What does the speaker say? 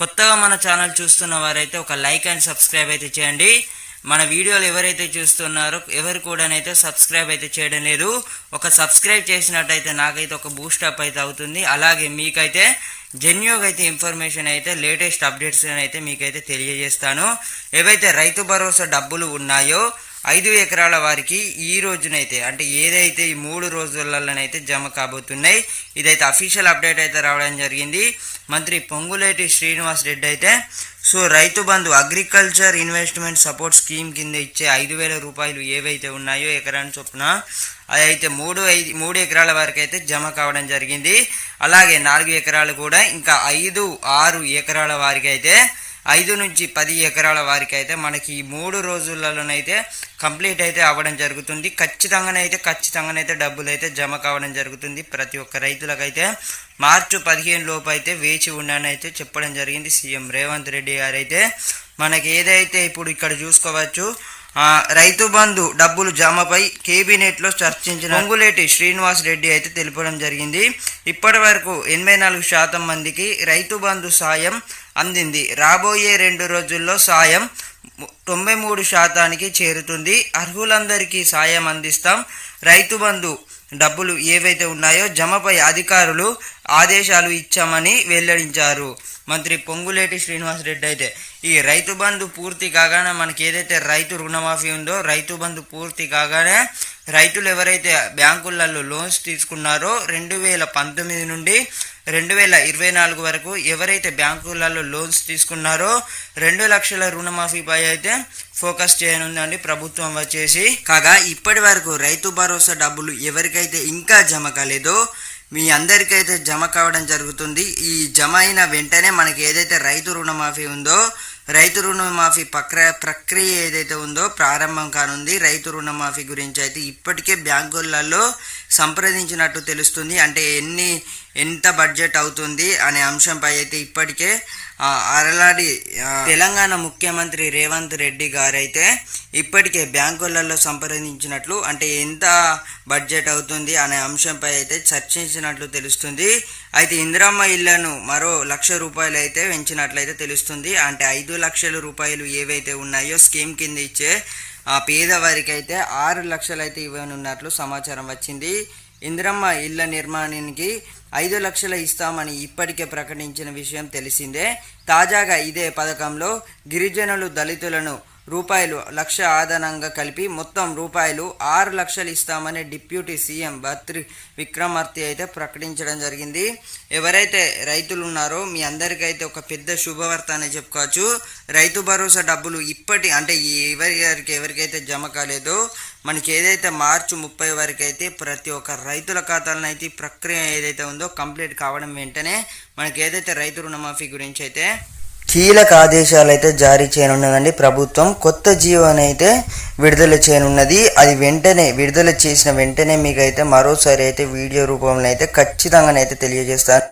కొత్తగా మన ఛానల్ చూస్తున్న వారైతే ఒక లైక్ అండ్ సబ్స్క్రైబ్ అయితే చేయండి. మన వీడియోలు ఎవరైతే చూస్తున్నారో ఎవరు కూడానైతే సబ్స్క్రైబ్ అయితే చేయడం లేదు. ఒక సబ్స్క్రైబ్ చేసినట్టయితే నాకైతే ఒక బూస్ట్ అప్ అయితే అవుతుంది. అలాగే మీకైతే జెన్యూగా అయితే ఇన్ఫర్మేషన్ అయితే లేటెస్ట్ అప్డేట్స్ అయితే మీకైతే తెలియజేస్తాను. ఏవైతే రైతు భరోసా డబ్బులు ఉన్నాయో ఐదు ఎకరాల వారికి ఈ రోజునైతే అంటే ఏదైతే ఈ మూడు రోజులలోనైతే జమ కాబోతున్నాయి ఇదైతే అఫీషియల్ అప్డేట్ అయితే రావడం జరిగింది. మంత్రి పొంగులేటి శ్రీనివాస్ రెడ్డి అయితే so Rythu Bandhu agriculture investment support scheme కింద ఇచ్చే ఐదు వేల రూపాయలు ఏవైతే ఉన్నాయో ఎకరాని చొప్పున అది అయితే మూడు ఐదు మూడు ఎకరాల వరకు అయితే జమ కావడం జరిగింది. అలాగే నాలుగు ఎకరాలు కూడా ఇంకా ఐదు ఆరు ఎకరాల వారికి అయితే ఐదు నుంచి పది ఎకరాల వారికి అయితే మనకి ఈ మూడు రోజులలోనైతే కంప్లీట్ అయితే అవ్వడం జరుగుతుంది. ఖచ్చితంగానైతే ఖచ్చితంగానైతే డబ్బులు అయితే జమ కావడం జరుగుతుంది. ప్రతి ఒక్క రైతులకైతే మార్చి పదిహేను లోపు అయితే వేచి ఉండనైతే చెప్పడం జరిగింది సీఎం రేవంత్ రెడ్డి గారు అయితే మనకి ఏదైతే ఇప్పుడు ఇక్కడ చూసుకోవచ్చు రైతు బంధు డబ్బులు జమపై కేబినెట్లో చర్చించిన పొంగులేటి శ్రీనివాస్ రెడ్డి అయితే తెలుపడం జరిగింది. ఇప్పటి వరకు ఎనభై నాలుగు శాతం మందికి రైతు బంధు సాయం అందింది. రాబోయే రెండు రోజుల్లో సాయం తొంభై మూడు శాతానికి చేరుతుంది. అర్హులందరికీ సాయం అందిస్తాం. రైతు బంధు డబ్బులు ఏవైతే ఉన్నాయో జమపై అధికారులు ఆదేశాలు ఇచ్చామని వెల్లడించారు. మంత్రి పొంగులేటి శ్రీనివాస్ రెడ్డి అయితే ఈ రైతు బంధు పూర్తి కాగానే మనకి ఏదైతే రైతు రుణమాఫీ ఉందో రైతు బంధు పూర్తి కాగానే రైతులు ఎవరైతే బ్యాంకులలో లోన్స్ తీసుకున్నారో రెండు వేల పంతొమ్మిది నుండి రెండు వేల ఇరవై నాలుగు వరకు ఎవరైతే బ్యాంకులలో లోన్స్ తీసుకున్నారో రెండు లక్షల రుణమాఫీపై అయితే ఫోకస్ చేయనుందండి ప్రభుత్వం వచ్చేసి. కాగా ఇప్పటి వరకు రైతు భరోసా డబ్బులు ఎవరికైతే ఇంకా జమ కాలేదో మీ అందరికైతే జమ కావడం జరుగుతుంది. ఈ జమ అయిన వెంటనే మనకి ఏదైతే రైతు రుణమాఫీ ఉందో రైతు రుణమాఫీ ప్రక్రియ ప్రక్రియ ఏదైతే ఉందో ప్రారంభం కానుంది. రైతు రుణమాఫీ గురించి అయితే ఇప్పటికే బ్యాంకులలో సంప్రదించినట్టు తెలుస్తుంది. అంటే ఎన్ని ఎంత బడ్జెట్ అవుతుంది అనే అంశంపై అయితే ఇప్పటికే అరలాడి తెలంగాణ ముఖ్యమంత్రి రేవంత్ రెడ్డి గారైతే ఇప్పటికే బ్యాంకులలో సంప్రదించినట్లు అంటే ఎంత బడ్జెట్ అవుతుంది అనే అంశంపై అయితే చర్చించినట్లు తెలుస్తుంది. అయితే ఇందిరమ్మ ఇళ్ళను మరో లక్ష రూపాయలు అయితే పెంచినట్లయితే తెలుస్తుంది. అంటే ఐదు లక్షల రూపాయలు ఏవైతే ఉన్నాయో స్కీమ్ కింద ఇచ్చే ఆ పేదవారికి అయితే ఆరు లక్షలు అయితే ఇవ్వనున్నట్లు సమాచారం వచ్చింది. ఇందిరమ్మ ఇళ్ళ నిర్మాణానికి ఐదు లక్షలు ఇస్తామని ఇప్పటికే ప్రకటించిన విషయం తెలిసిందే. తాజాగా ఇదే పథకంలో గిరిజనులు దళితులను రూపాయలు లక్ష ఆదనంగా కలిపి మొత్తం రూపాయలు ఆరు లక్షలు ఇస్తామని డిప్యూటీ సీఎం భత్రి విక్రమార్తి అయితే ప్రకటించడం జరిగింది. ఎవరైతే రైతులు ఉన్నారో మీ అందరికైతే ఒక పెద్ద శుభవార్త అనే చెప్పుకోవచ్చు. రైతు భరోసా డబ్బులు ఇప్పటి అంటే ఎవరికి ఎవరికైతే జమ కాలేదో మనకి ఏదైతే మార్చి ముప్పై వరకు అయితే ప్రతి ఒక్క రైతుల ఖాతాలను అయితే ప్రక్రియ ఏదైతే ఉందో కంప్లీట్ కావడం వెంటనే మనకి ఏదైతే రైతు రుణమాఫీ గురించి అయితే కీలక ఆదేశాలు అయితే జారీ చేయనున్నదండి. ప్రభుత్వం కొత్త జీవోని అయితే విడుదల చేయనున్నది. అది వెంటనే విడుదల చేసిన వెంటనే మీకైతే మరోసారి అయితే వీడియో రూపంలో అయితే ఖచ్చితంగానైతే తెలియజేస్తాను.